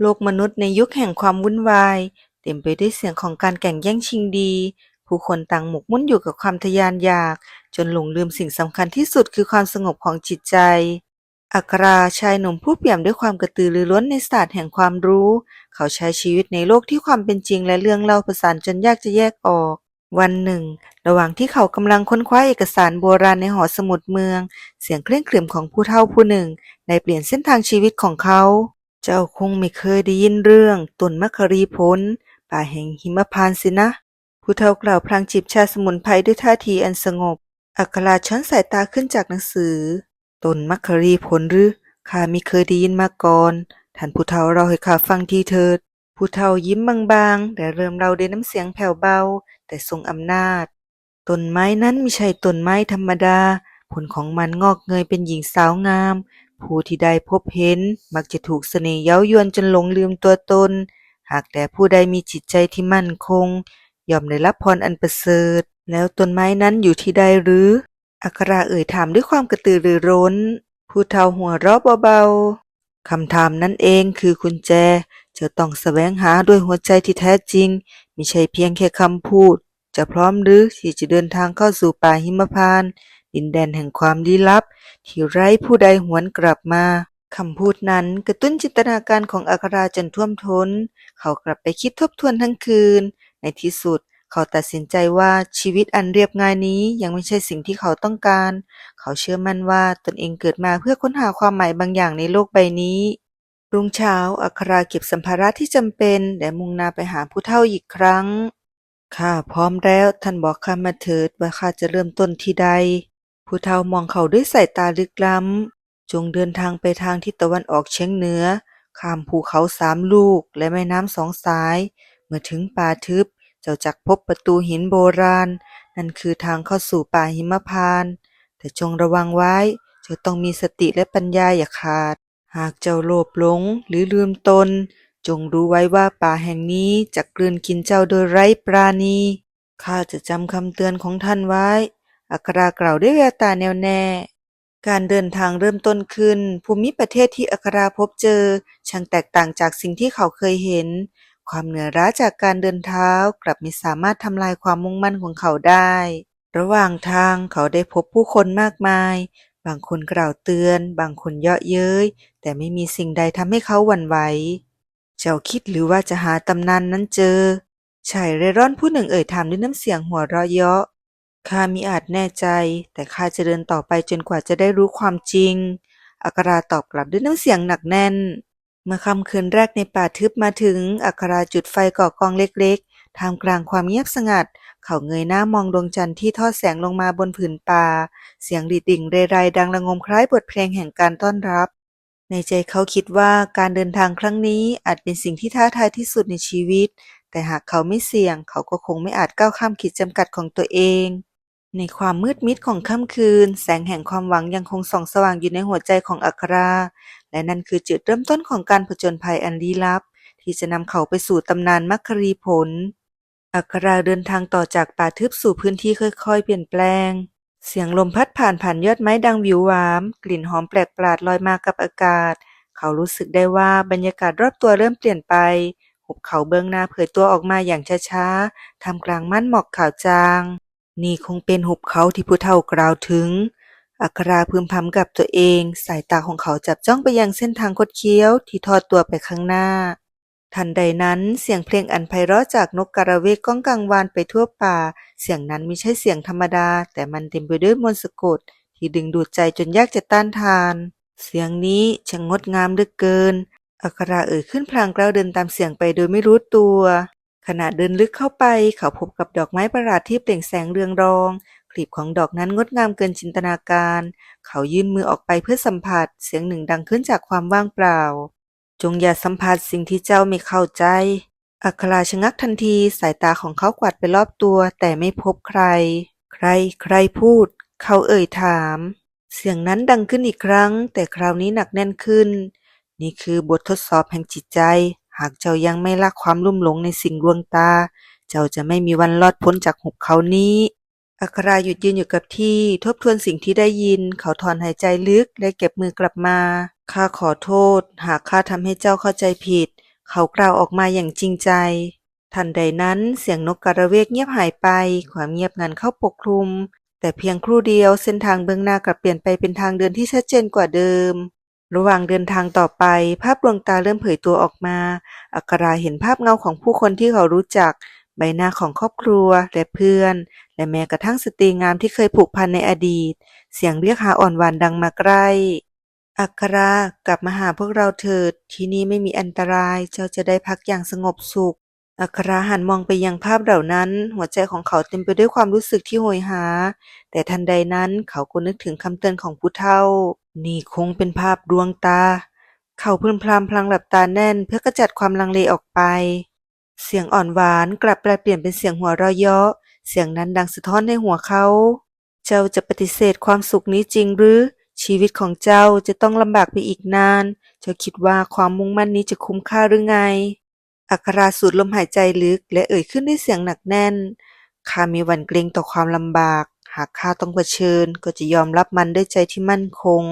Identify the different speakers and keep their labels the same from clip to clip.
Speaker 1: โลกมนุษย์ในยุคแห่งความวุ่นวาย เต็มไปด้วยเสียงของการแข่งแย่งชิงดี ผู้คนต่างหมกมุ่นอยู่กับความทะยานอยาก จนหลงลืมสิ่งสำคัญที่สุดคือความสงบของจิตใจ อัคราชายหนุ่มผู้เปี่ยมด้วยความกระตือรือร้นในศาสตร์แห่งความรู้ เขาใช้ชีวิตในโลกที่ความเป็นจริงและเรื่องเล่าประสานจนยากจะแยกออก วันหนึ่ง ระหว่างที่เขากำลังค้นคว้าเอกสารโบราณในหอสมุดเมือง เสียงเคร่งครึมของผู้เฒ่าผู้หนึ่ง ได้เปลี่ยนเส้นทางชีวิตของเขา เจ้าคงไม่เคยได้ยินเรื่องต้นมะครีผล ป่าแห่งหิมพานต์สินะ ผู้เฒ่ากล่าวพลางจิบชาสมุนไพรด้วยท่าทีอันสงบ อัคราช้อนสายตาขึ้นจากหนังสือ ต้นมัครีผลหรือ ข้ามิเคยได้ยินมาก่อน ท่านผู้เฒ่าเราให้ข้าฟังทีเถิด ผู้เฒ่ายิ้มบางๆและเริ่มเล่าด้วยน้ำเสียงแผ่วเบา แต่ทรงอำนาจ ต้นไม้นั้นไม่ใช่ต้นไม้ธรรมดา ผลของมันงอกเงยเป็นหญิงสาวงาม ผู้ที่ได้พบเห็นมักจะถูกเสน่ห์เย้ายวนจนหลงลืมตัวตน หากแต่ผู้ใดมีจิตใจที่มั่นคง ย่อมได้รับพรอันประเสริฐ แล้วต้นไม้นั้นอยู่ที่ใดหรือ อัคราเอ่ยถามด้วยความกระตือรือร้น ผู้เฒ่าหัวเราะเบาๆ คำถามนั้นเองคือกุญแจ จะต้องแสวงหาด้วยหัวใจที่แท้จริง มิใช่เพียงแค่คำพูด จะพร้อมหรือที่จะเดินทางเข้าสู่ป่าหิมพานต์ดินแดนแห่งความลี้ลับ ที่ไร้ผู้ใดหวนกลับมาคำพูดนั้นกระตุ้นจินตนาการของอัคราจนท่วมท้น เขากลับไปคิดทบทวนทั้งคืน ในที่สุดเขาตัดสินใจว่าชีวิตอันเรียบง่ายนี้ยังไม่ใช่สิ่งที่เขาต้องการ เขาเชื่อมั่นว่าตนเองเกิดมาเพื่อค้นหาความหมายบางอย่างในโลกใบนี้ รุ่งเช้าอัคราเก็บสัมภาระที่จำเป็นและมุ่งหน้าไปหาผู้เฒ่าอีกครั้ง ข้าพร้อมแล้วท่านบอกข้ามาเถิดว่าข้าจะเริ่มต้นที่ใด ผู้เฒ่ามองเขาด้วยสายตาลึกล้ำ จงเดินทางไปทางทิศตะวันออกเฉียงเหนือ ข้ามภูเขาสามลูกและแม่น้ำสองสาย เมื่อถึงป่าทึบ เจ้าจักพบประตูหินโบราณ นั่นคือทางเข้าสู่ป่าหิมพานต์แต่จงระวังไว้ เจ้าต้องมีสติและปัญญาอย่าขาด หากเจ้าโลภหลงหรือลืมตน จงรู้ไว้ว่าป่าแห่งนี้จะกลืนกินเจ้าโดยไร้ปราณี ข้าจะจำคำเตือนของท่านไว้ อัครากล่าวด้วยแววตาแน่วแน่ การเดินทางเริ่มต้นขึ้น ภูมิประเทศที่อัคราพบเจอ ช่างแตกต่างจากสิ่งที่เขาเคยเห็น ความเหนื่อยล้าจากการเดินเท้ากลับไม่สามารถทำลายความมุ่งมั่นของเขาได้ ระหว่างทางเขาได้พบผู้คนมากมาย บางคนกล่าวเตือน บางคนเยาะเย้ย แต่ไม่มีสิ่งใดทำให้เขาหวั่นไหวเจ้าคิดหรือว่าจะหาตำนานนั้นเจอชายเร่ร่อนผู้หนึ่งเอ่ยถามด้วยน้ำเสียงหัวเราะเยาะ ข้ามิอาจแน่ใจ แต่ข้าจะเดินต่อไปจนกว่าจะได้รู้ความจริง อัคราตอบกลับด้วยน้ำเสียงหนักแน่น เมื่อค่ำคืนแรกในป่าทึบมาถึง อัคราจุดไฟก่อกองเล็กๆ ท่ามกลางความเงียบสงัด เขาเงยหน้ามองดวงจันทร์ที่ทอดแสงลงมาบนผืนป่า เสียงดีดดิ่งเรไรดังระงมคล้ายบทเพลงแห่งการต้อนรับ ในใจเขาคิดว่าการเดินทางครั้งนี้อาจเป็นสิ่งที่ท้าทายที่สุดในชีวิต แต่หากเขาไม่เสี่ยง เขาก็คงไม่อาจก้าวข้ามขีดจำกัดของตัวเอง ในความมืดมิดของค่ำคืน แสงแห่งความหวังยังคงส่องสว่างอยู่ในหัวใจของอัครา และนั่นคือจุดเริ่มต้นของการผจญภัยอันลี้ลับ ที่จะนำเขาไปสู่ตำนานมัคครีผล อัคราเดินทางต่อจากป่าทึบสู่พื้นที่ค่อยๆ เปลี่ยนแปลง เสียงลมพัดผ่านผ่านยอดไม้ดังวิวหวาม กลิ่นหอมแปลกประหลาดลอยมากับอากาศ เขารู้สึกได้ว่าบรรยากาศรอบตัวเริ่มเปลี่ยนไปหุบเขาเบื้องหน้าเผยตัวออกมาอย่างช้าๆท่ามกลางม่านหมอกขาวจาง นี่คงเป็นหุบเขาที่ผู้เฒ่ากล่าวถึง อัคราพึมพำกับตัวเอง สายตาของเขาจับจ้องไปยังเส้นทางคดเคี้ยวที่ทอดตัวไปข้างหน้า ทันใดนั้นเสียงเพลงอันไพเราะจากนกกระเวกก้องกังวานไปทั่วป่า เสียงนั้นไม่ใช่เสียงธรรมดา แต่มันเต็มไปด้วยมนต์สะกดที่ดึงดูดใจจนยากจะต้านทาน เสียงนี้ช่างงดงามเหลือเกิน อัคราเอ่ยขึ้นพลางกล้าวเดินตามเสียงไปโดยไม่รู้ตัว ขณะเดินลึกเข้าไป เขาพบกับดอกไม้ประหลาดที่เปล่งแสงเรืองรอง กลีบของดอกนั้นงดงามเกินจินตนาการ เขายื่นมือออกไปเพื่อสัมผัส เสียงหนึ่งดังขึ้นจากความว่างเปล่า จงอย่าสัมผัสสิ่งที่เจ้าไม่เข้าใจ อัคราชะงักทันที สายตาของเขากวาดไปรอบตัว แต่ไม่พบใคร ใคร ใครพูด เขาเอ่ยถาม เสียงนั้นดังขึ้นอีกครั้ง แต่คราวนี้หนักแน่นขึ้น นี่คือบททดสอบแห่งจิตใจ หากเจ้ายังไม่ละความลุ่มหลงในสิ่งลวงตา เจ้าจะไม่มีวันรอดพ้นจากหุบเขานี้อัคราหยุดยืนอยู่กับที่ทบทวนสิ่งที่ได้ยิน เขาถอนหายใจลึกและเก็บมือกลับมา ข้าขอโทษ หากข้าทำให้เจ้าเข้าใจผิด เขากล่าวออกมาอย่างจริงใจ ทันใดนั้นเสียงนกกระเวกเงียบหายไป ความเงียบนั้นเข้าปกคลุม แต่เพียงครู่เดียวเส้นทางเบื้องหน้ากลับเปลี่ยนไปเป็นทางเดินที่ชัดเจนกว่าเดิม ระหว่างเดินทางต่อไป ภาพดวงตาเริ่มเผยตัวออกมา อัคราเห็นภาพเงาของผู้คนที่เขารู้จัก ใบหน้าของครอบครัวและเพื่อน และแม้กระทั่งสตรีงามที่เคยผูกพันในอดีต เสียงเรียกหาอ่อนหวานดังมาใกล้อัครากลับมาหาพวกเราเถิด ที่นี่ไม่มีอันตราย เจ้าจะได้พักอย่างสงบสุข อัคราหันมองไปยังภาพเหล่านั้น หัวใจของเขาเต็มไปด้วยความรู้สึกที่โหยหา แต่ทันใดนั้นเขาก็นึกถึงคำเตือนของผู้เฒ่า นี่คงเป็นภาพดวงตา เขาพึมพำพลางหลับตาแน่นเพื่อกระจัดความลังเลออกไป เสียงอ่อนหวานกลับแปลเปลี่ยนเป็นเสียงหัวเราะเยาะ เสียงนั้นดังสะท้อนในหัวเขา เจ้าจะปฏิเสธความสุขนี้จริงหรือ ชีวิตของเจ้าจะต้องลำบากไปอีกนาน เจ้าคิดว่าความมุ่งมั่นนี้จะคุ้มค่าหรือไง อัคราสูดลมหายใจลึกและเอ่ยขึ้นด้วยเสียงหนักแน่นข้ามีหวั่นเกรงต่อความลำบาก หากข้าต้องเผชิญ ก็จะยอมรับมันด้วยใจที่มั่นคง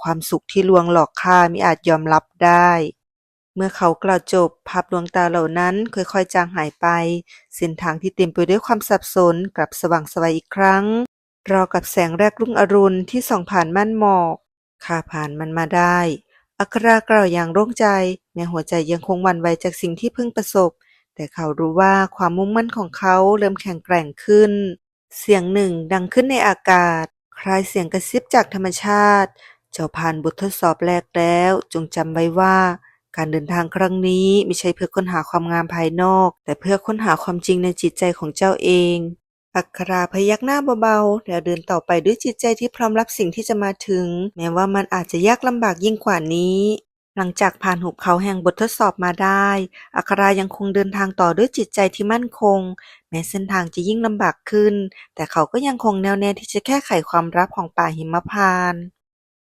Speaker 1: ความสุขที่ลวงหลอกข้ามิอาจยอมรับได้ เมื่อเขากล่าวจบ ภาพดวงตาเหล่านั้นค่อยๆจางหายไป เส้นทางที่เต็มไปด้วยความสับสนกลับสว่างไสวัยอีกครั้งราวกับแสงแรกรุ่งอรุณที่ส่องผ่านม่านหมอกข้าผ่านมันมาได้ อัครากล่าวอย่างโล่งใจ แม้หัวใจยังคงหวั่นไหวจากสิ่งที่เพิ่งประสบ แต่เขารู้ว่าความมุ่งมั่นของเขาเริ่มแข็งแกร่งขึ้น เสียงหนึ่งดังขึ้นในอากาศ คล้ายเสียงกระซิบจากธรรมชาติ เจ้าผ่านบททดสอบแรกแล้ว จงจำไว้ว่า การเดินทางครั้งนี้ไม่ใช่เพื่อค้นหาความงามภายนอก แต่เพื่อค้นหาความจริงในจิตใจของเจ้าเอง อัคราพยักหน้าเบาๆแล้วเดินต่อไปด้วยจิตใจที่พร้อมรับสิ่งที่จะมาถึง แม้ว่ามันอาจจะยากลำบากยิ่งกว่านี้หลังจากผ่านหุบเขาแห่งบททดสอบมาได้ อัครายังคงเดินทางต่อด้วยจิตใจที่มั่นคง แม้เส้นทางจะยิ่งลำบากขึ้น แต่เขาก็ยังคงแน่วแน่ที่จะแก้ไขความลับของป่าหิมพานต์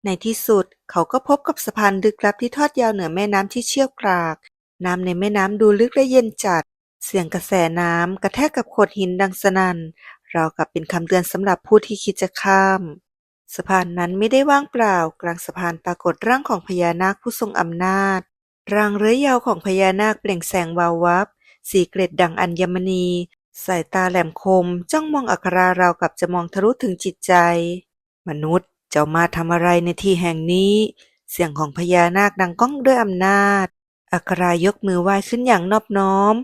Speaker 1: ในที่สุดเขาก็พบกับสะพานลึกลับที่ทอดยาวเหนือแม่น้ำที่เชี่ยวกราก น้ำในแม่น้ำดูลึกและเย็นจัด เสียงกระแสน้ำกระแทกกับโขดหินดังสนั่นราวกับเป็นคำเตือนสำหรับผู้ที่คิดจะข้าม สะพานนั้นไม่ได้ว่างเปล่า กลางสะพานปรากฏร่างของพญานาคผู้ทรงอำนาจรางเรื้อยยาวของพญานาคเปล่งแสงวาววับ สีเกล็ดดังอัญมณี สายตาแหลมคมจ้องมองอัคราราวกับจะมองทะลุถึงจิตใจ มนุษย์เจ้ามาทำอะไรในที่แห่งนี้ เสียงของพญานาคดังก้องด้วยอำนาจ อัครายกมือไหว้ขึ้นอย่างนอบน้อม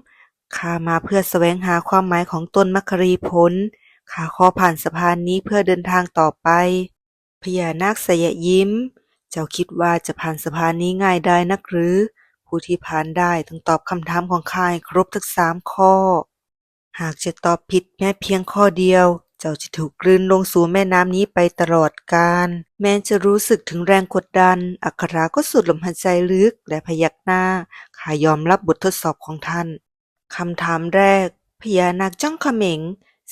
Speaker 1: ข้ามาเพื่อแสวงหาความหมายของตนมัครีผลข้าขอผ่านสะพานนี้เพื่อเดินทางต่อไป พญานาคสยยิ้ม เจ้าคิดว่าจะผ่านสะพานนี้ง่ายได้นักหรือ ผู้ที่ผ่านได้ต้องตอบคำถามของข้าครบทั้งสามข้อ หากจะตอบผิดแม้เพียงข้อเดียว เจ้าจะถูกกลืนลงสู่แม่น้ำนี้ไปตลอดกาล แม้จะรู้สึกถึงแรงกดดัน อัคราก็สูดลมหายใจลึกและพยักหน้า ข้ายอมรับบททดสอบของท่าน คำถามแรก พญานาคจ้องเขม็ง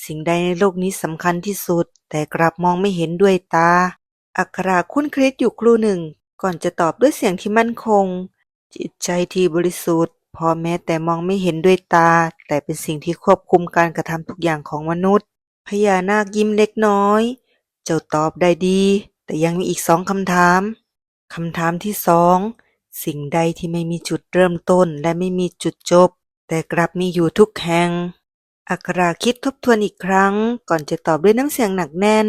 Speaker 1: สิ่งใดในโลกนี้สำคัญที่สุด แต่กลับมองไม่เห็นด้วยตา อัคราคุ้นคิดอยู่ครู่หนึ่ง ก่อนจะตอบด้วยเสียงที่มั่นคง จิตใจที่บริสุทธิ์ พอแม้แต่มองไม่เห็นด้วยตา แต่เป็นสิ่งที่ควบคุมการกระทำทุกอย่างของมนุษย์ พญานาคยิ้มเล็กน้อย เจ้าตอบได้ดี แต่ยังมีอีกสองคำถามคำถามที่สองสิ่งใดที่ไม่มีจุดเริ่มต้นและไม่มีจุดจบ แต่กลับมีอยู่ทุกแห่ง อัคราคิดทบทวนอีกครั้ง ก่อนจะตอบด้วยน้ำเสียงหนักแน่น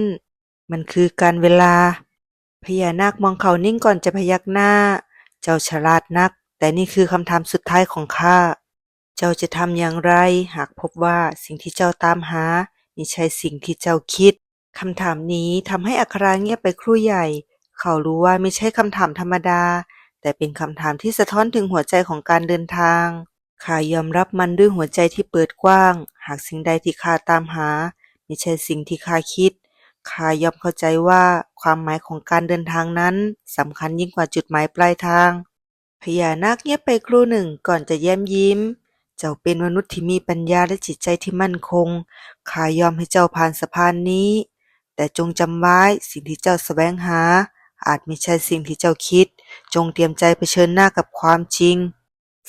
Speaker 1: มันคือการเวลา พญานาคมองเขานิ่งก่อนจะพยักหน้า เจ้าฉลาดนัก แต่นี่คือคำถามสุดท้ายของข้า เจ้าจะทำอย่างไร หากพบว่าสิ่งที่เจ้าตามหามิใช่สิ่งที่เจ้าคิดคำถามนี้ทำให้อัคราเงียบไปครู่ใหญ่ เขารู้ว่าไม่ใช่คำถามธรรมดา แต่เป็นคำถามที่สะท้อนถึงหัวใจของการเดินทางข้ายอมรับมันด้วยหัวใจที่เปิดกว้าง หากสิ่งใดที่ข้าตามหาไม่ใช่สิ่งที่ข้าคิดข้ายอมเข้าใจว่าความหมายของการเดินทางนั้นสำคัญยิ่งกว่าจุดหมายปลายทาง พญานาคเงียบไปครู่หนึ่งก่อนจะแย้มยิ้ม เจ้าเป็นมนุษย์ที่มีปัญญาและจิตใจที่มั่นคง ข้ายอมให้เจ้าผ่านสะพานนี้ แต่จงจำไว้สิ่งที่เจ้าแสวงหา อาจไม่ใช่สิ่งที่เจ้าคิด จงเตรียมใจเผชิญหน้ากับความจริง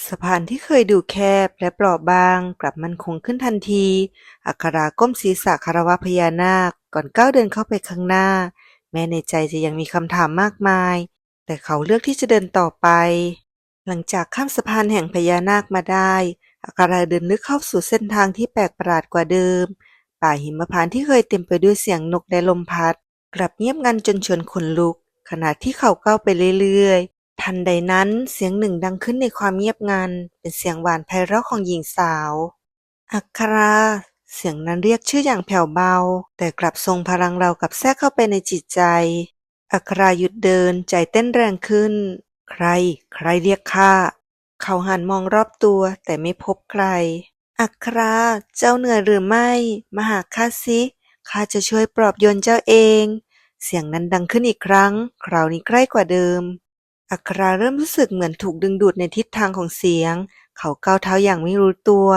Speaker 1: สะพานที่เคยดูแคบและเปราะบางกลับมั่นคงขึ้นทันที อัคราก้มศีรษะคารวะพญานาคก่อนก้าวเดินเข้าไปข้างหน้า แม้ในใจจะยังมีคำถามมากมาย แต่เขาเลือกที่จะเดินต่อไป หลังจากข้ามสะพานแห่งพญานาคมาได้อัคราเดินลึกเข้าสู่เส้นทางที่แปลกประหลาดกว่าเดิม ป่าหิมพานต์ที่เคยเต็มไปด้วยเสียงนกและลมพัด กลับเงียบงันจนชวนขนลุก ขณะที่เขาก้าวไปเรื่อยๆ ทันใดนั้นเสียงหนึ่งดังขึ้นในความเงียบงัน เป็นเสียงหวานไพเราะของหญิงสาวอัคราเสียงนั้นเรียกชื่ออย่างแผ่วเบา แต่กลับทรงพลังเรากับแทรกเข้าไปในจิตใจ อัคราหยุดเดินใจเต้นแรงขึ้น ใคร ใครเรียกข้า เขาหันมองรอบตัวแต่ไม่พบใคร อัครา เจ้าเหนื่อยหรือไม่ มาหาข้าสิข้าจะช่วยปลอบโยนเจ้าเอง เสียงนั้นดังขึ้นอีกครั้ง คราวนี้ใกล้กว่าเดิม อัคราเริ่มรู้สึกเหมือนถูกดึงดูดในทิศทางของเสียง เขาก้าวเท้าอย่างไม่รู้ตัว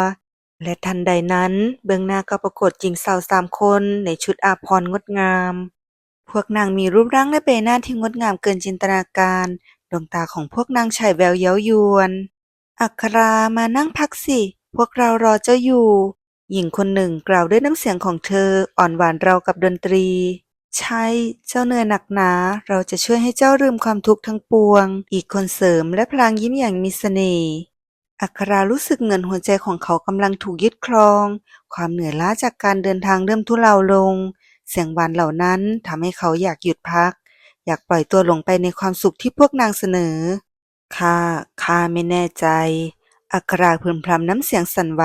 Speaker 1: และทันใดนั้น เบื้องหน้าก็ปรากฏหญิงสาวสามคนในชุดอาภรณ์งดงาม พวกนางมีรูปร่างและใบหน้าที่งดงามเกินจินตนาการ ดวงตาของพวกนางฉายแววเย้ายวน อัครามานั่งพักสิ พวกเรารอเจ้าอยู่ หญิงคนหนึ่งกล่าวด้วยน้ำเสียงของเธออ่อนหวานเราวกับดนตรี ใช่ เจ้าเหนื่อยหนักหนา เราจะช่วยให้เจ้าลืมความทุกข์ทั้งปวง อีกคนเสริมและพลางยิ้มอย่างมีเสน่ห์อัครารู้สึกเหมือนหัวใจของเขากำลังถูกยึดครอง ความเหนื่อยล้าจากการเดินทางเริ่มทุเลาลง เสียงหวานเหล่านั้นทำให้เขาอยากหยุดพัก อยากปล่อยตัวลงไปในความสุขที่พวกนางเสนอข้าข้าไม่แน่ใจ อัคราพึมพำน้ำเสียงสั่นไหว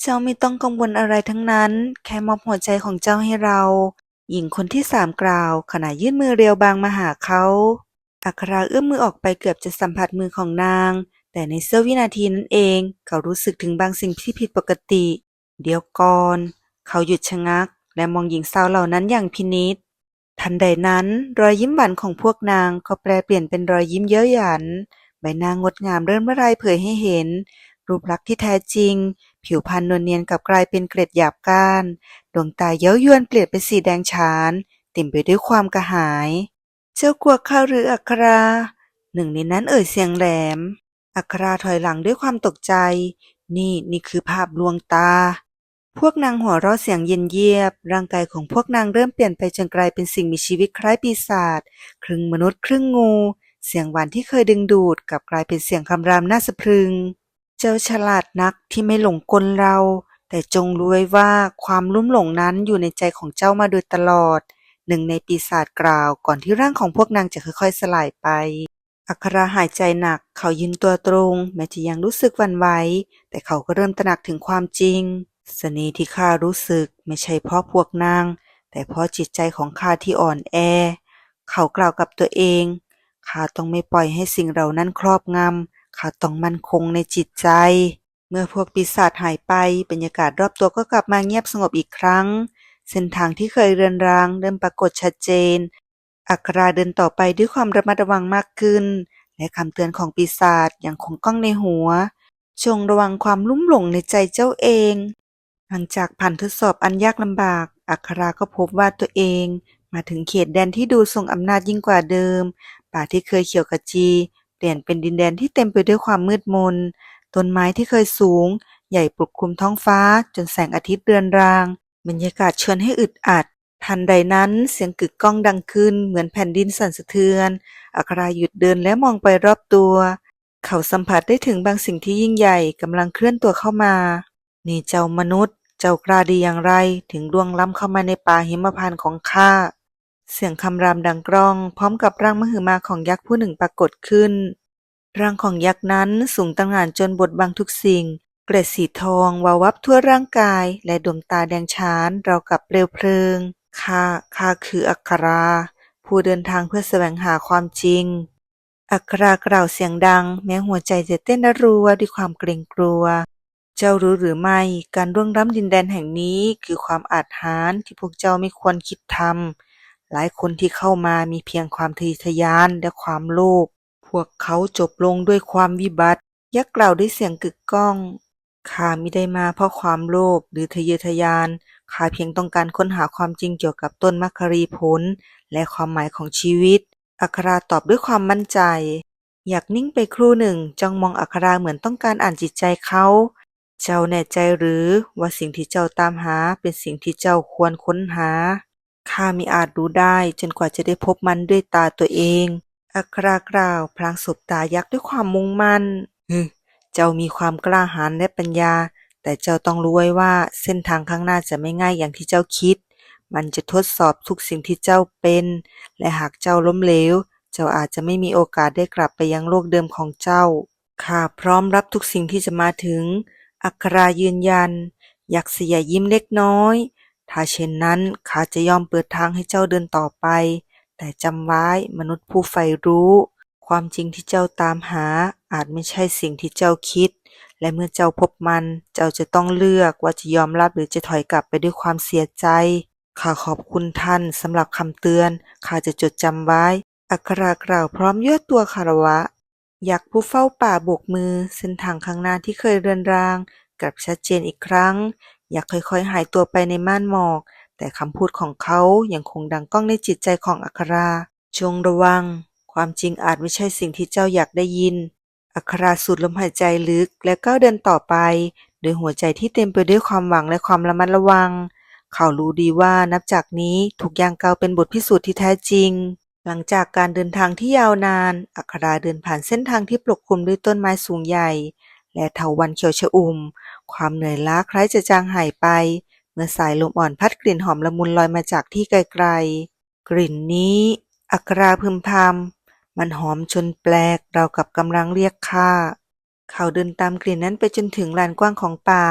Speaker 1: เจ้าไม่ต้องกังวลอะไรทั้งนั้น แค่มอบหัวใจของเจ้าให้เรา หญิงคนที่สามกล่าว ขณะยื่นมือเรียวบางมาหาเขาอัคราเอื้อมมือออกไปเกือบจะสัมผัสมือของนาง แต่ในเสี้ยววินาทีนั้นเอง เขารู้สึกถึงบางสิ่งที่ผิดปกติ เดี๋ยวก่อน เขาหยุดชะงัก และมองหญิงสาวเหล่านั้นอย่างพินิจทันใดนั้น รอยยิ้มหวานของพวกนางก็แปลเปลี่ยนเป็นรอยยิ้มเย้ยหยัน ใบหน้างดงามเริ่มระไรเผยให้เห็น รูปลักษณ์ที่แท้จริง ผิวพรรณนวลเนียนกับกลายเป็นเกล็ดหยาบก้าน ดวงตาเย้ายวนเปลี่ยนเป็นสีแดงฉาน เต็มไปด้วยความกระหาย เจ้ากลัวข้าหรืออัครา หนึ่งในนั้นเอ่ยเสียงแหลม อัคราถอยหลังด้วยความตกใจ นี่นี่คือภาพลวงตา พวกนางหัวเราะเสียงเย็นเยียบ ร่างกายของพวกนางเริ่มเปลี่ยนไปจนกลายเป็นสิ่งมีชีวิตคล้ายปีศาจ ครึ่งมนุษย์ครึ่งงู เสียงหวานที่เคยดึงดูดกลับกลายเป็นเสียงคำรามน่าสะพรึง เจ้าฉลาดนักที่ไม่หลงกลเรา แต่จงรู้ไว้ว่าความลุ่มหลงนั้นอยู่ในใจของเจ้ามาโดยตลอด หนึ่งในปีศาจกล่าวก่อนที่ร่างของพวกนางจะค่อยๆสลายไป อัคราหายใจหนัก เขายืนตัวตรง แม้จะยังรู้สึกวันไหว แต่เขาก็เริ่มตระหนักถึงความจริง เสน่ห์ที่ข้ารู้สึกไม่ใช่เพราะพวกนาง แต่เพราะจิตใจของข้าที่อ่อนแอ เขากล่าวกับตัวเอง ข้าต้องไม่ปล่อยให้สิ่งเหล่านั้นครอบงำ ข้าต้องมั่นคงในจิตใจ เมื่อพวกปีศาจหายไป บรรยากาศรอบตัวก็กลับมาเงียบสงบอีกครั้ง เส้นทางที่เคยเรือนรางเริ่มปรากฏชัดเจน อัคราเดินต่อไปด้วยความระมัดระวังมากขึ้น และคำเตือนของปีศาจยังคงก้องในหัว จงระวังความลุ่มหลงในใจเจ้าเอง หลังจากผ่านทดสอบอันยากลำบาก อัคราก็พบว่าตัวเองมาถึงเขตแดนที่ดูทรงอำนาจยิ่งกว่าเดิม ป่าที่เคยเขียวขจี เปลี่ยนเป็นดินแดนที่เต็มไปด้วยความมืดมน ต้นไม้ที่เคยสูง ใหญ่ปกคลุมท้องฟ้า จนแสงอาทิตย์เรือนราง บรรยากาศชวนให้อึดอัด ทันใดนั้นเสียงกึกก้องดังขึ้น เหมือนแผ่นดินสั่นสะเทือน อัคราหยุดเดินและมองไปรอบตัว เขาสัมผัสได้ถึงบางสิ่งที่ยิ่งใหญ่กำลังเคลื่อนตัวเข้ามา นี่เจ้ามนุษย์ เจ้ากล้าดีอย่างไรถึงล่วงล้ำเข้ามาในป่าหิมพานต์ของข้า เสียงคำรามดังกร้อง พร้อมกับร่างมหึมาของยักษ์ผู้หนึ่งปรากฏขึ้น ร่างของยักษ์นั้นสูงตั้งงานจนบดบังทุกสิ่ง เกล็ดสีทองวาววับทั่วร่างกาย และดวงตาแดงฉานเรากับเปลวเพลิง ข้า ข้าคืออัครา ผู้เดินทางเพื่อแสวงหาความจริงอัครากล่าวเสียงดัง แม้หัวใจจะเต้นระรัวด้วยความเกรงกลัว เจ้ารู้หรือไม่ การร่วงล้ำดินแดนแห่งนี้คือความอาจหาญที่พวกเจ้าไม่ควรคิดทำหลายคนที่เข้ามามีเพียงความทะเยอทะยานและความโลภพวกเขาจบลงด้วยความวิบัติ ยักษ์กล่าวด้วยเสียงกึกก้องข้ามิได้มาเพราะความโลภหรือทะเยอทะยานข้าเพียงต้องการค้นหาความจริงเกี่ยวกับต้นมัคครีผล และความหมายของชีวิต อัคราตอบด้วยความมั่นใจ อยากนิ่งไปครู่หนึ่งจ้องมองอัคราเหมือนต้องการอ่านจิตใจเขา เจ้าแน่ใจหรือว่าสิ่งที่เจ้าตามหาเป็นสิ่งที่เจ้าควรค้นหา ข้ามิอาจรู้ได้จนกว่าจะได้พบมันด้วยตาตัวเอง อัครากล่าวพลางสบตายักษ์ด้วยความมุ่งมั่นเจ้ามีความกล้าหาญและปัญญา แต่เจ้าต้องรู้ไว้ว่าเส้นทางข้างหน้าจะไม่ง่ายอย่างที่เจ้าคิด มันจะทดสอบทุกสิ่งที่เจ้าเป็น และหากเจ้าล้มเหลว เจ้าอาจจะไม่มีโอกาสได้กลับไปยังโลกเดิมของเจ้าข้าพร้อมรับทุกสิ่งที่จะมาถึง อัครายืนยัน ยักษ์เสียยิ้มเล็กน้อย ถ้าเช่นนั้นข้าจะยอมเปิดทางให้เจ้าเดินต่อไป แต่จำไว้มนุษย์ผู้ใฝ่รู้ ความจริงที่เจ้าตามหา อาจไม่ใช่สิ่งที่เจ้าคิด และเมื่อเจ้าพบมัน เจ้าจะต้องเลือกว่าจะยอมรับหรือจะถอยกลับไปด้วยความเสียใจ ข้าขอบคุณท่านสำหรับคำเตือน ข้าจะจดจำไว้ อัครากล่าวพร้อมยั่วตัวคารวะ ยักษ์ผู้เฝ้าป่าโบกมือ เส้นทางข้างหน้าที่เคยเรือนราง กลับชัดเจนอีกครั้ง ยักษ์ค่อย ๆ หายตัวไปในม่านหมอก แต่คำพูดของเขายังคงดังก้องในจิตใจของอัครา จงระวัง ความจริงอาจไม่ใช่สิ่งที่เจ้าอยากได้ยิน อัคราสูดลมหายใจลึกและก้าวเดินต่อไปโดยหัวใจที่เต็มไปด้วยความหวังและความระมัดระวัง เขารู้ดีว่านับจากนี้ทุกอย่างก้าวเป็นบทพิสูจน์ที่แท้จริง หลังจากการเดินทางที่ยาวนาน อัคราเดินผ่านเส้นทางที่ปกคลุมด้วยต้นไม้สูงใหญ่ และเถาวัลย์เขียวชอุ่ม ความเหนื่อยล้าคล้ายจะจางหายไป เมื่อสายลมอ่อนพัดกลิ่นหอมละมุนลอยมาจากที่ไกลๆ กลิ่นนี้ อัคราพึมพำมันหอมจนแปลกเรากับกำลังเรียกข้าเขาเดินตามกลิ่นนั้นไปจนถึงลานกว้างของป่า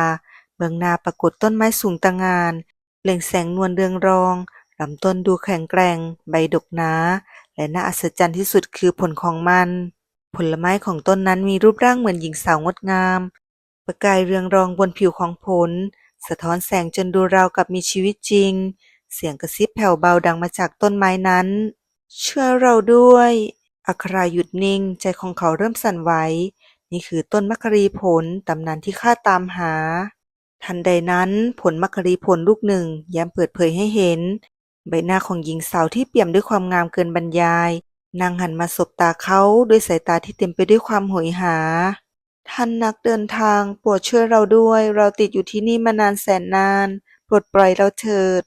Speaker 1: เบื้องหน้าปรากฏต้นไม้สูงตะงานเปล่งแสงนวลเรืองรอง ลำต้นดูแข็งแกร่ง ใบดกหนา และน่าอัศจรรย์ที่สุดคือผลของมัน ผลไม้ของต้นนั้นมีรูปร่างเหมือนหญิงสาวงดงาม ประกายเรืองรองบนผิวของผล สะท้อนแสงจนดูราวกับมีชีวิตจริง เสียงกระซิบแผ่วเบาดังมาจากต้นไม้นั้นช่วยเราด้วย อัคราหยุดนิ่ง ใจของเขาเริ่มสั่นไหว นี่คือต้นมัครีผลตำนานที่ข้าตามหาทันใดนั้นผลมัคครีผลลูกหนึ่งแย้มเปิดเผยให้เห็น ใบหน้าของหญิงสาวที่เปี่ยมด้วยความงามเกินบรรยาย นางหันมาสบตาเขาด้วยสายตาที่เต็มไปด้วยความโหยหา ท่านนักเดินทางโปรดช่วยเราด้วย เราติดอยู่ที่นี่มานานแสนนานโปรดปล่อยเราเถิด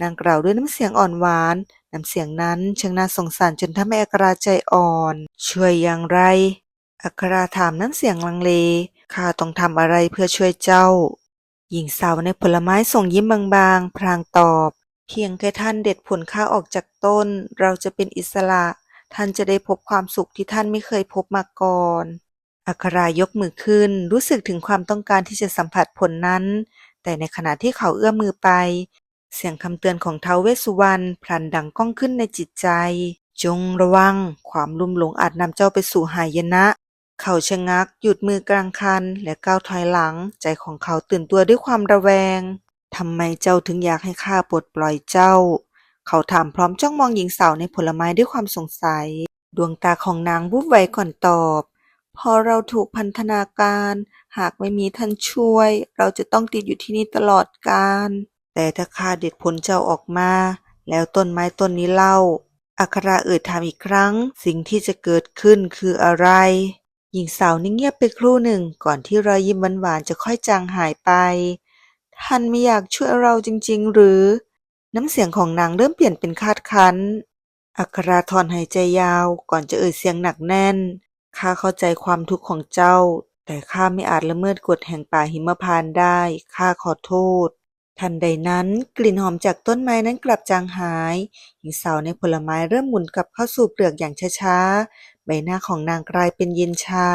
Speaker 1: นางกล่าวด้วยน้ำเสียงอ่อนหวาน น้ำเสียงนั้นช่างน่าสงสารจนทำให้อัคราใจอ่อน ช่วยอย่างไร อัคราถามน้ำเสียงลังเล ข้าต้องทำอะไรเพื่อช่วยเจ้า หญิงสาวในผลไม้ส่งยิ้มบางๆพลางตอบ เพียงแค่ท่านเด็ดผลข้าวออกจากต้น เราจะเป็นอิสระ ท่านจะได้พบความสุขที่ท่านไม่เคยพบมาก่อนอัครายกมือขึ้นรู้สึกถึงความต้องการที่จะสัมผัสผลนั้น แต่ในขณะที่เขาเอื้อมมือไป เสียงคำเตือนของเทวเวสสุวรรณพลันดังก้องขึ้นในจิตใจ จงระวัง ความลุ่มหลงอาจนำเจ้าไปสู่หายนะ เขาชะงัก หยุดมือกลางคัน และก้าวถอยหลัง ใจของเขาตื่นตัวด้วยความระแวง ทำไมเจ้าถึงอยากให้ข้าปลดปล่อยเจ้า เขาถามพร้อมจ้องมองหญิงสาวในผลไม้ด้วยความสงสัย ดวงตาของนางวูบไวก่อนตอบ พอเราถูกพันธนาการ หากไม่มีท่านช่วย เราจะต้องติดอยู่ที่นี่ตลอดกาล แต่ถ้าข้าเด็ดผลเจ้าออกมา แล้วต้นไม้ต้นนี้เล่า อัคราเอ่ยถามอีกครั้ง สิ่งที่จะเกิดขึ้นคืออะไร หญิงสาวนิ่งเงียบไปครู่หนึ่งก่อนที่รอยยิ้มหวานๆจะค่อยจางหายไป ท่านไม่อยากช่วยเราจริง ๆ หรือ น้ำเสียงของนางเริ่มเปลี่ยนเป็นคาดคั้น อัคราถอนหายใจยาวก่อนจะเอ่ยเสียงหนักแน่น ข้าเข้าใจความทุกข์ของเจ้า แต่ข้าไม่อาจละเมิดกฎแห่งป่าหิมพานต์ได้ ข้าขอโทษ ทันใดนั้นกลิ่นหอมจากต้นไม้นั้นกลับจางหาย หญิงสาวในผลไม้เริ่มหมุนกลับเข้าสู่เปลือกอย่างช้าๆ ใบหน้าของนางกลายเป็นเย็นชา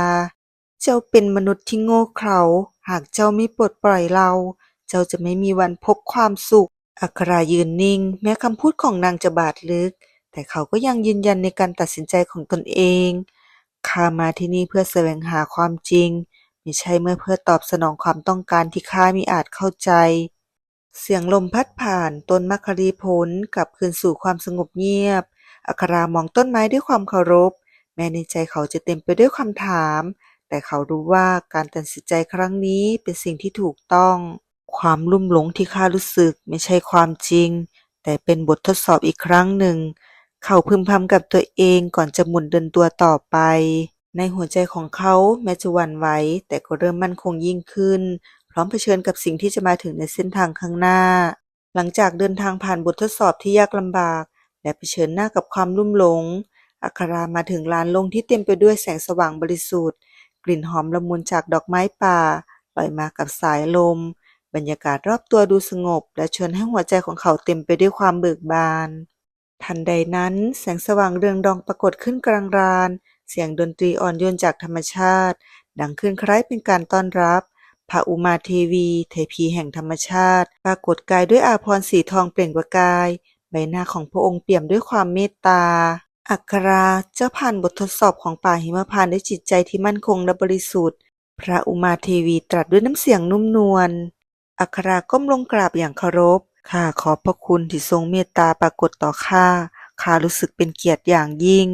Speaker 1: เจ้าเป็นมนุษย์ที่โง่เขลาหากเจ้าไม่ปลดปล่อยเรา เจ้าจะไม่มีวันพบความสุข อัครายืนนิ่ง แม้คำพูดของนางจะบาดลึก แต่เขาก็ยังยืนยันในการตัดสินใจของตนเองข้ามาที่นี่เพื่อแสวงหาความจริงไม่ใช่เมื่อเพื่อตอบสนองความต้องการที่ข้ามิอาจเข้าใจ เสียงลมพัดผ่านต้นมัครีผลกลับคืนสู่ความสงบเงียบ อัครามองต้นไม้ด้วยความเคารพ แม้ในใจเขาจะเต็มไปด้วยคำถาม แต่เขารู้ว่าการตัดสินใจครั้งนี้เป็นสิ่งที่ถูกต้อง ความลุ่มหลงที่ข้ารู้สึกไม่ใช่ความจริง แต่เป็นบททดสอบอีกครั้งหนึ่ง เขาพึมพำกับตัวเองก่อนจะหมุนเดินตัวต่อไป ในหัวใจของเขาแม้จะหวั่นไหวแต่ก็เริ่มมั่นคงยิ่งขึ้น พร้อมเผชิญกับสิ่งที่จะมาถึงในเส้นทางข้างหน้า หลังจากเดินทางผ่านบททดสอบที่ยากลำบาก และเผชิญหน้ากับความลุ่มหลงอัครามาถึงลานลงที่เต็มไปด้วยแสงสว่างบริสุทธิ์ กลิ่นหอมละมุนจากดอกไม้ป่าลอยมากับสายลม บรรยากาศรอบตัวดูสงบ และชวนให้หัวใจของเขาเต็มไปด้วยความเบิกบาน ทันใดนั้นแสงสว่างเรืองรองปรากฏขึ้นกลางลาน เสียงดนตรีอ่อนโยนจากธรรมชาติ ดังขึ้นคล้ายเป็นการต้อนรับพระอุมาเทวี เทพีแห่งธรรมชาติ ปรากฏกายด้วยอาภรณ์สีทองเปล่งประกาย ใบหน้าของพระองค์เปี่ยมด้วยความเมตตา อัคราเจ้าผ่านบททดสอบของป่าหิมพานต์ด้วยจิตใจที่มั่นคงและบริสุทธิ์ พระอุมาเทวีตรัสด้วยน้ำเสียงนุ่มนวล อัคราก้มลงกราบอย่างเคารพ ข้าขอบพระคุณที่ทรงเมตตาปรากฏต่อข้า ข้ารู้สึกเป็นเกียรติอย่างยิ่ง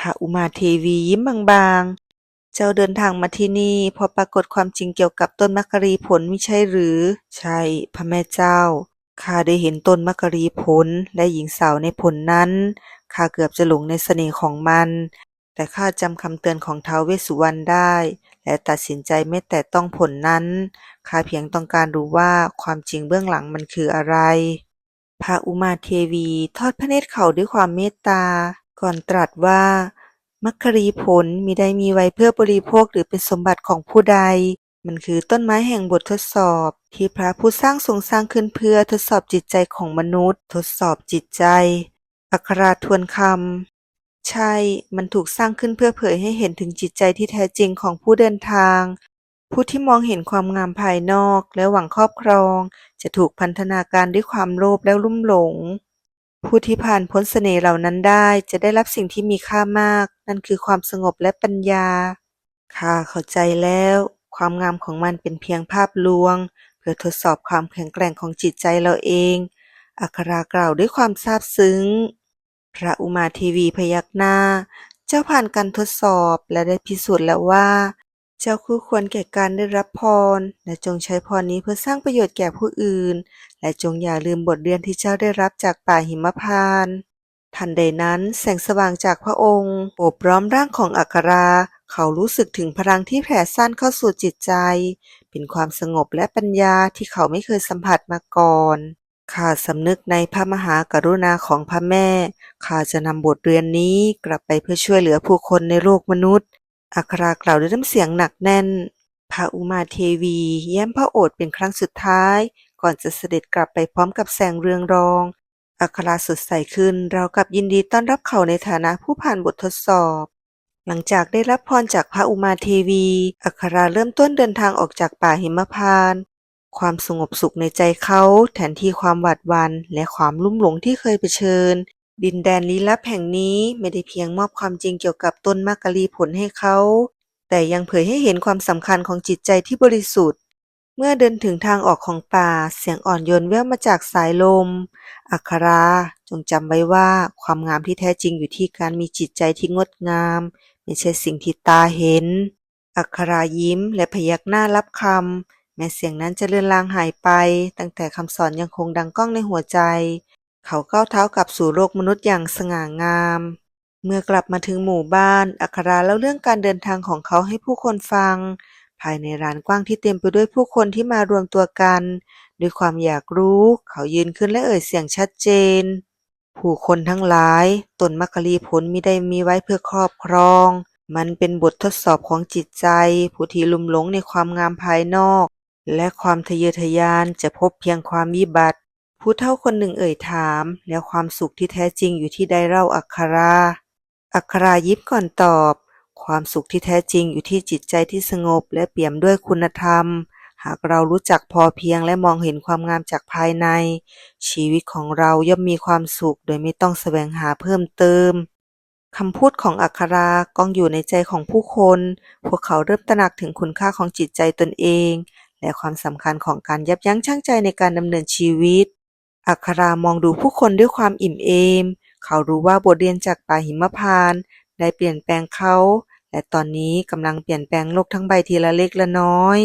Speaker 1: พระอุมาเทวียิ้มบางๆ เจ้าเดินทางมาที่นี่พอปรากฏความจริงเกี่ยวกับต้นมัคครีผลไมิใช่หรือ ใช่ พระแม่เจ้า ข้าได้เห็นต้นมัคครีผลและหญิงสาวในผลนั้น ข้าเกือบจะหลงในเสน่ห์ของมัน แต่ข้าจำคำเตือนของท้าวเวสสุวรรณได้ และตัดสินใจไม่แตะต้องผลนั้น ข้าเพียงต้องการรู้ว่าความจริงเบื้องหลังมันคืออะไร พระอุมาเทวีทอดพระเนตรเขาด้วยความเมตตา ก่อนตรัสว่ามัคครีผลมิได้มีไว้เพื่อบริโภคหรือเป็นสมบัติของผู้ใด มันคือต้นไม้แห่งบททดสอบ ที่พระผู้สร้างทรงสร้างขึ้นเพื่อทดสอบจิตใจของมนุษย์ ทดสอบจิตใจอัคราทวนคำ ใช่ มันถูกสร้างขึ้นเพื่อเผยให้เห็นถึงจิตใจที่แท้จริงของผู้เดินทาง ผู้ที่มองเห็นความงามภายนอกและหวังครอบครอง จะถูกพันธนาการด้วยความโลภและลุ่มหลง ผู้ที่ผ่านพ้นเสน่ห์เหล่านั้นได้จะได้รับสิ่งที่มีค่ามาก นั่นคือความสงบและปัญญาข้าเข้าใจแล้ว ความงามของมันเป็นเพียงภาพลวง เพื่อทดสอบความแข็งแกร่งของจิตใจเราเอง อัครากล่าวด้วยความซาบซึ้ง พระอุมาเทวีพยักหน้า เจ้าผ่านการทดสอบและได้พิสูจน์แล้วว่า เจ้าคู่ควรแก่การได้รับพร และจงใช้พรนี้เพื่อสร้างประโยชน์แก่ผู้อื่น และจงอย่าลืมบทเรียนที่เจ้าได้รับจากป่าหิมพานทันใดนั้นแสงสว่างจากพระองค์โอบล้อมร่างของอัครา เขารู้สึกถึงพลังที่แผ่ซ่านเข้าสู่จิตใจ เป็นความสงบและปัญญาที่เขาไม่เคยสัมผัสมาก่อน ข้าสำนึกในพระมหากรุณาของพระแม่ ข้าจะนำบทเรียนนี้กลับไปเพื่อช่วยเหลือผู้คนในโลกมนุษย์ อัครากล่าวด้วยน้ำเสียงหนักแน่น พระอุมาเทวีแย้มพระโอษฐ์เป็นครั้งสุดท้าย ก่อนจะเสด็จกลับไปพร้อมกับแสงเรืองรอง อัคราสดใสขึ้นเรากับยินดีต้อนรับเขาในฐานะผู้ผ่านบททดสอบ หลังจากได้รับพรจากพระอุมาเทวี อัคราเริ่มต้นเดินทางออกจากป่าหิมพานต์ ความสงบสุขในใจเขาแทนที่ความหวาดหวั่นและความลุ่มหลงที่เคยเผชิญ ดินแดนลี้ลับแห่งนี้ไม่ได้เพียงมอบความจริงเกี่ยวกับต้นมักกะลีผลให้เขา แต่ยังเผยให้เห็นความสำคัญของจิตใจที่บริสุทธิ์ เมื่อเดินถึงทางออกของป่า เสียงอ่อนโยนแว่วมาจากสายลม อัคราจงจำไว้ว่าความงามที่แท้จริงอยู่ที่การมีจิตใจที่งดงาม ไม่ใช่สิ่งที่ตาเห็น อัครายิ้มและพยักหน้ารับคำ แม้เสียงนั้นจะเลือนลางหายไป ตั้งแต่คำสอนยังคงดังก้องในหัวใจ เขาก้าวเท้ากลับสู่โลกมนุษย์อย่างสง่างาม เมื่อกลับมาถึงหมู่บ้าน อัคราเล่าเรื่องการเดินทางของเขาให้ผู้คนฟัง ภายในร้านกว้างที่เต็มไปด้วยผู้คนที่มารวมตัวกัน ด้วยความอยากรู้ เขายืนขึ้นและเอ่ยเสียงชัดเจน ผู้คนทั้งหลายต้นมัคคลีผลมิได้มีไว้เพื่อครอบครองมันเป็นบททดสอบของจิตใจ ผู้ที่ลุ่มหลงในความงามภายนอก และความทะเยอทะยานจะพบเพียงความวิบัติ ผู้เฒ่าคนหนึ่งเอ่ยถาม แล้วความสุขที่แท้จริงอยู่ที่ใดเล่าอัครา อัครายิ้มก่อนตอบ ความสุขที่แท้จริงอยู่ที่จิตใจที่สงบและเปี่ยมด้วยคุณธรรม หากเรารู้จักพอเพียงและมองเห็นความงามจากภายใน ชีวิตของเราย่อมมีความสุขโดยไม่ต้องแสวงหาเพิ่มเติมคำพูดของอัครากองอยู่ในใจของผู้คน พวกเขาเริ่มตระหนักถึงคุณค่าของจิตใจตนเอง และความสำคัญของการยับยั้งชั่งใจในการดำเนินชีวิต อัครามองดูผู้คนด้วยความอิ่มเอม เขารู้ว่าบทเรียนจากป่าหิมพานต์ได้เปลี่ยนแปลงเขา และตอนนี้กำลังเปลี่ยนแปลงโลกทั้งใบทีละเล็กละน้อย